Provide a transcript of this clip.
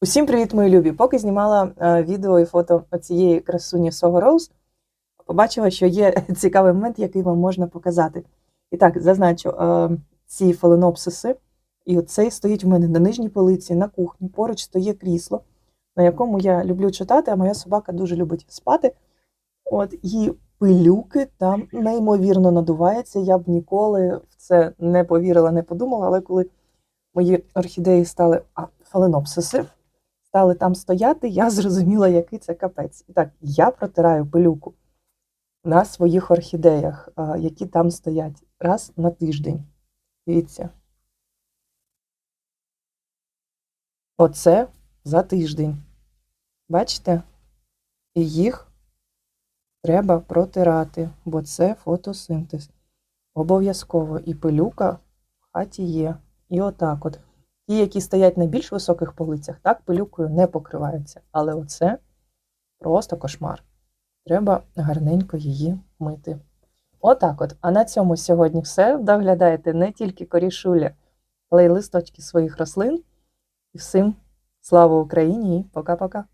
Усім привіт, мої любі! Поки знімала е, відео і фото цієї красуні Сого Роуз, побачила, що є цікавий момент, який вам можна показати. І так, зазначу, е, ці фаленопсиси, і оцей стоїть у мене на нижній полиці, на кухні. Поруч стоїть крісло, на якому я люблю читати, а моя собака дуже любить спати. От, і пилюки там неймовірно надуваються. Я б ніколи в це не повірила, не подумала, але коли мої орхідеї стали а, фаленопсиси, стали там стояти, я зрозуміла, який це капець. І так, я протираю пилюку на своїх орхідеях, які там стоять, раз на тиждень. Дивіться. Оце за тиждень. Бачите? І їх треба протирати, бо це фотосинтез. Обов'язково. І пилюка в хаті є. І отак от. Ті, які стоять на більш високих полицях, так пилюкою не покриваються. Але оце просто кошмар. Треба гарненько її мити. Отак от. А на цьому сьогодні все. Доглядайте не тільки корішуля, але й листочки своїх рослин. І всім слава Україні і пока-пока.